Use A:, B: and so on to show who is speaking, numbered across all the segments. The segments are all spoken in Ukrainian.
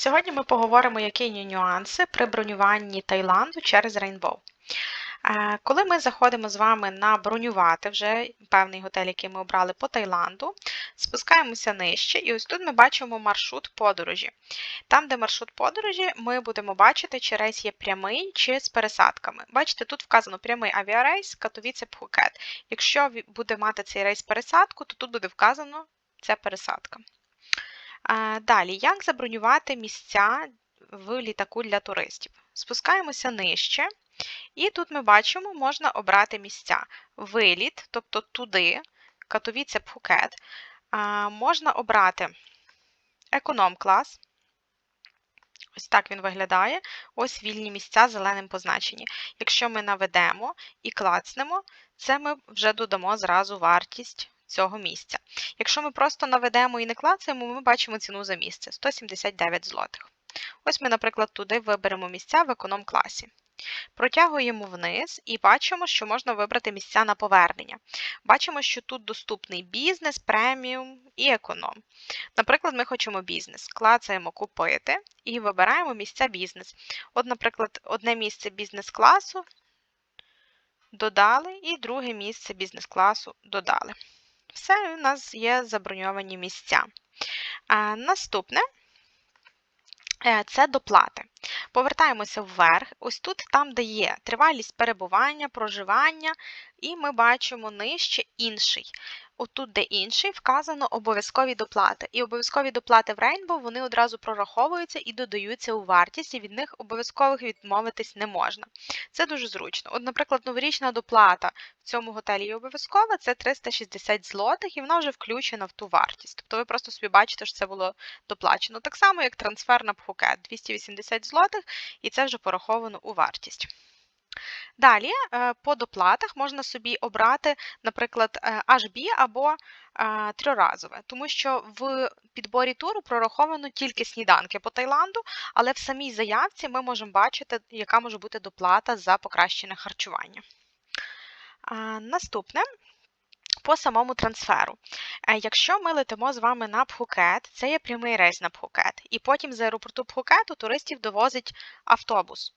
A: Сьогодні ми поговоримо, які є нюанси при бронюванні Таїланду через Rainbow. Е, Коли ми заходимо з вами на бронювати вже певний готель, який ми обрали по Таїланду, спускаємося нижче, і ось тут ми бачимо маршрут подорожі. Там, де маршрут подорожі, ми будемо бачити, чи рейс є прямий, чи з пересадками. Бачите, тут вказано прямий авіарейс Катовіце Пхукет. Якщо буде мати цей рейс пересадку, то тут буде вказано це пересадка. Далі, як забронювати місця в літаку для туристів? Спускаємося нижче, і тут ми бачимо, можна обрати місця. Виліт, тобто туди, Катовіце Пхукет. Можна обрати економ-клас. Ось так він виглядає. Ось вільні місця зеленим позначені. Якщо ми наведемо і клацнемо, це ми вже додамо зразу вартість цього місця. Якщо ми просто наведемо і не клацаємо, ми бачимо ціну за місце 179 злотих. Ось ми, наприклад, туди виберемо місця в економ-класі. Протягуємо вниз і бачимо, що можна вибрати місця на повернення. Бачимо, що тут доступний бізнес, преміум і економ. Наприклад, ми хочемо бізнес. Клацаємо купити і вибираємо місця бізнес. От, наприклад, одне місце бізнес-класу додали, і друге місце бізнес-класу додали. Все, у нас є заброньовані місця. Наступне е, це доплати. Повертаємося вверх. Ось тут, там, де є тривалість перебування, проживання, і ми бачимо нижче інший. Отут, де інший, вказано обов'язкові доплати. І обов'язкові доплати в Rainbow вони одразу прораховуються і додаються у вартість, і від них обов'язкових відмовитись не можна. Це дуже зручно. От, наприклад, новорічна доплата в цьому готелі є обов'язкова, це 360 злотих, і вона вже включена в ту вартість. Тобто ви просто собі бачите, що це було доплачено. Так само, як трансфер на Пхукет 280 злотих, і це вже пораховано у вартість. Далі, е, по доплатах можна собі обрати, наприклад, е, HB або е, трьоразове, тому що в підборі туру прораховано тільки сніданки по Таїланду, але в самій заявці ми можемо бачити, яка може бути доплата за покращене харчування. Наступне. По самому трансферу. Якщо ми летимо з вами на Пхукет, це є прямий рейс на Пхукет, і потім з аеропорту Пхукету туристів довозить автобус.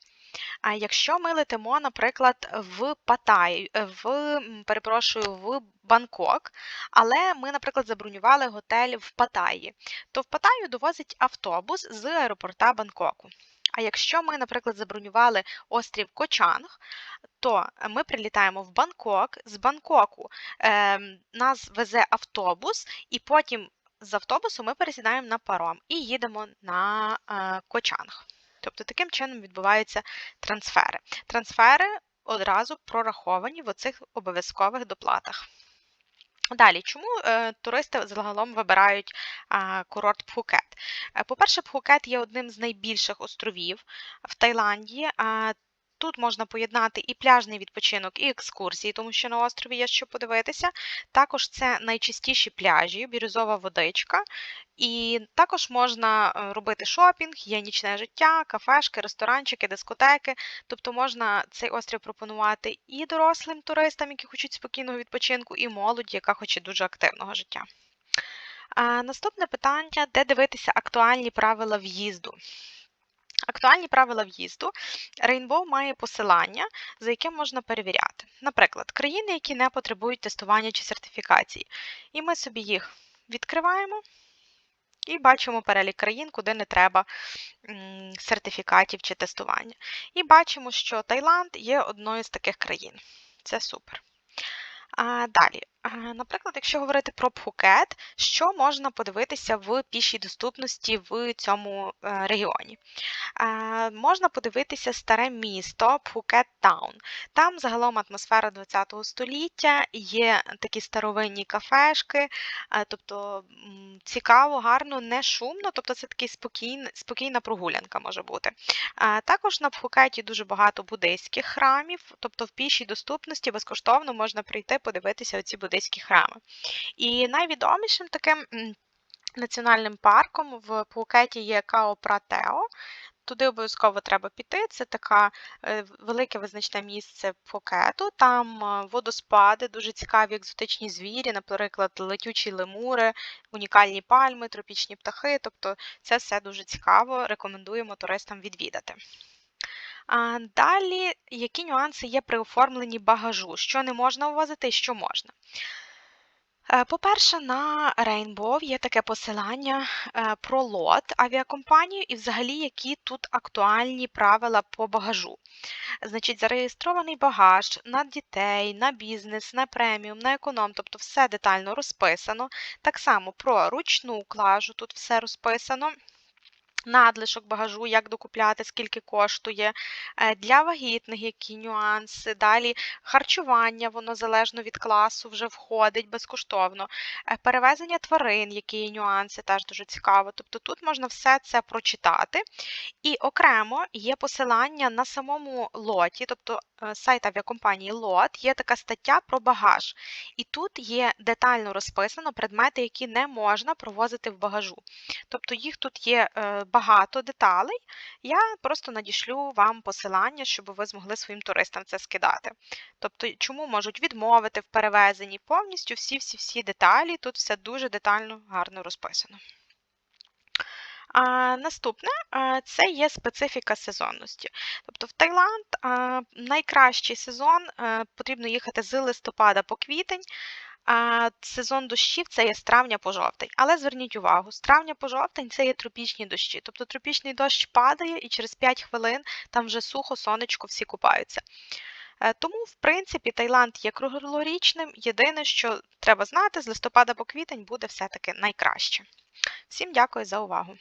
A: А якщо ми летимо, наприклад, в Паттайю, е, в, перепрошую, в Бангкок, але ми, наприклад, забронювали готель в Паттайі, то в Паттайю довозить автобус з аеропорта Бангкоку. А якщо ми, наприклад, забронювали острів Кочанг, то ми прилітаємо в Бангкок, з Бангкоку е, нас везе автобус, і потім з автобусу ми пересідаємо на паром і їдемо на е, Кочанг. Тобто таким чином відбуваються трансфери. Трансфери одразу прораховані в оцих обов'язкових доплатах. Далі, чому е, туристи загалом вибирають курорт Пхукет? По-перше, Пхукет є одним з найбільших островів в Таїланді. Тут можна поєднати і пляжний відпочинок, і екскурсії, тому що на острові є що подивитися. Також це найчистіші пляжі, бірюзова водичка. І також можна е, робити шопінг, є нічне життя, кафешки, ресторанчики, дискотеки. Тобто можна цей острів пропонувати і дорослим туристам, які хочуть спокійного відпочинку, і молоді, яка хоче дуже активного життя. А, Наступне питання: де дивитися актуальні правила в'їзду? Актуальні правила в'їзду. Rainbow має посилання, за яким можна перевіряти. Наприклад, країни, які не потребують тестування чи сертифікації. І ми собі їх відкриваємо і бачимо перелік країн, куди не треба сертифікатів чи тестування. І бачимо, що Таїланд є одною з таких країн. Це супер. А, далі, наприклад, якщо говорити про Пхукет, що можна подивитися в пішій доступності в цьому е, регіоні? Е, можна подивитися старе місто Пхукет Таун. Там загалом атмосфера ХХ століття, є такі старовинні кафешки, е, тобто цікаво, гарно, не шумно, тобто це такий спокійна, спокійна прогулянка може бути. Також на Пхукеті дуже багато буддийських храмів, тобто в пішій доступності безкоштовно можна прийти подивитися оці буддийські храми. І найвідомішим таким національним парком в Пхукеті є Као Пратео. туди обов'язково треба піти. Це таке велике визначне місце Пхукету. Там е, водоспади, дуже цікаві екзотичні звірі, наприклад, летючі лемури, унікальні пальми, тропічні птахи. Тобто це все дуже цікаво, рекомендуємо туристам відвідати. А Далі, які нюанси є при оформленні багажу, що не можна увозити і що можна. Е, по-перше, на Rainbow є таке посилання е, про лот авіакомпанію і взагалі, які тут актуальні правила по багажу. Значить, зареєстрований багаж на дітей, на бізнес, на преміум, на економ, тобто все детально розписано. Так само про ручну клажу, тут все розписано надлишок багажу, як докупляти, скільки коштує, е, для вагітних які нюанси, далі харчування, воно залежно від класу вже входить безкоштовно, е, перевезення тварин, які є нюанси, теж дуже цікаво. Тобто тут можна все це прочитати. І окремо є посилання на самому лоті, тобто е, сайт авіакомпанії Лот, є така стаття про багаж. І тут є детально розписано предмети, які не можна провозити в багажу. Тобто їх тут є багато деталей. Я просто надішлю вам посилання, щоб ви змогли своїм туристам це скидати. Тобто, чому можуть відмовити в перевезенні повністю всі-всі-всі деталі. Тут все дуже детально, гарно розписано. А, Наступне це є специфіка сезонності. Тобто в Таїланд найкращий сезон потрібно їхати з листопада по квітень. Сезон дощів це є з травня по жовтень. Але зверніть увагу, з травня по жовтень це є тропічні дощі. Тобто тропічний дощ падає і через 5 хвилин там вже сухо, сонечко, всі купаються. Е, тому, в принципі, Таїланд є круглорічним. Єдине, що треба знати, з листопада по квітень буде все-таки найкраще. Всім дякую за увагу!